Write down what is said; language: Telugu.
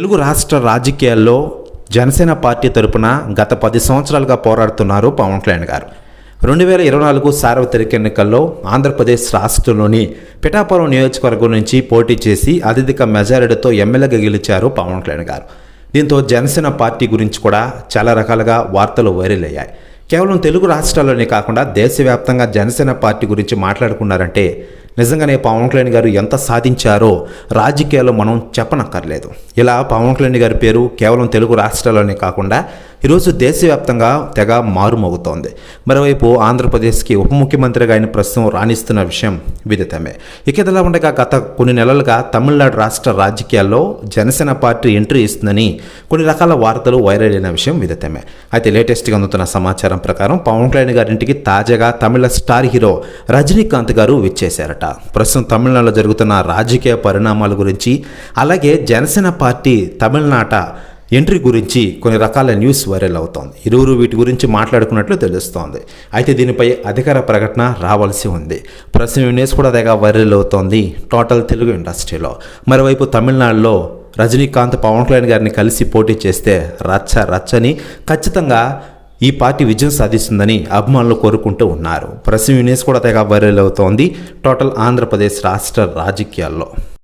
తెలుగు రాష్ట్ర రాజకీయాల్లో జనసేన పార్టీ తరపున గత పది సంవత్సరాలుగా పోరాడుతున్నారు పవన్ కళ్యాణ్ గారు. రెండు వేల ఇరవై నాలుగు సార్వత్రిక ఎన్నికల్లో ఆంధ్రప్రదేశ్ రాష్ట్రంలోని పిఠాపురం నియోజకవర్గం నుంచి పోటీ చేసి అత్యధిక మెజారిటీతో ఎమ్మెల్యేగా గెలిచారు పవన్ కళ్యాణ్ గారు. దీంతో జనసేన పార్టీ గురించి కూడా చాలా రకాలుగా వార్తలు వైరల్ అయ్యాయి. కేవలం తెలుగు రాష్ట్రాల్లోనే కాకుండా దేశవ్యాప్తంగా జనసేన పార్టీ గురించి మాట్లాడుకున్నారంటే నిజంగానే పవన్ కళ్యాణ్ గారు ఎంత సాధించారో రాజకీయాల్లో మనం చెప్పనక్కర్లేదు. ఇలా పవన్ కళ్యాణ్ గారి పేరు కేవలం తెలుగు రాష్ట్రాల్లోనే కాకుండా ఈరోజు దేశవ్యాప్తంగా తెగ మారుమోగుతోంది. మరోవైపు ఆంధ్రప్రదేశ్కి ఉప ముఖ్యమంత్రిగా ఆయన ప్రస్తుతం రాణిస్తున్న విషయం విదితమే. ఇక ఇదిలా ఉండగా గత కొన్ని నెలలుగా తమిళనాడు రాష్ట్ర రాజకీయాల్లో జనసేన పార్టీ ఎంట్రీ ఇస్తుందని కొన్ని రకాల వార్తలు వైరల్ అయిన విషయం విదితమే. అయితే లేటెస్ట్గా అందుతున్న సమాచారం ప్రకారం పవన్ కళ్యాణ్ గారింటికి తాజాగా తమిళ స్టార్ హీరో రజనీకాంత్ గారు విచ్చేశారట. ప్రస్తుతం తమిళనాడులో జరుగుతున్న రాజకీయ పరిణామాల గురించి అలాగే జనసేన పార్టీ తమిళనాట ఎంట్రీ గురించి కొన్ని రకాల న్యూస్ వైరల్ అవుతోంది. ఇరువురు వీటి గురించి మాట్లాడుకున్నట్లు తెలుస్తోంది. అయితే దీనిపై అధికార ప్రకటన రావాల్సి ఉంది. ప్రస్తుతం న్యూస్ కూడా తెగ వైరల్ అవుతోంది టోటల్ తెలుగు ఇండస్ట్రీలో. మరోవైపు తమిళనాడులో రజనీకాంత్ పవన్ కళ్యాణ్ గారిని కలిసి పోటీ చేస్తే రచ్చ రచ్చని ఖచ్చితంగా ఈ పార్టీ విజయం సాధిస్తుందని అభిమానులు కోరుకుంటూ ఉన్నారు. ప్రస్తుతం న్యూస్ కూడా తెగ వైరల్ అవుతోంది టోటల్ ఆంధ్రప్రదేశ్ రాష్ట్ర రాజకీయాల్లో.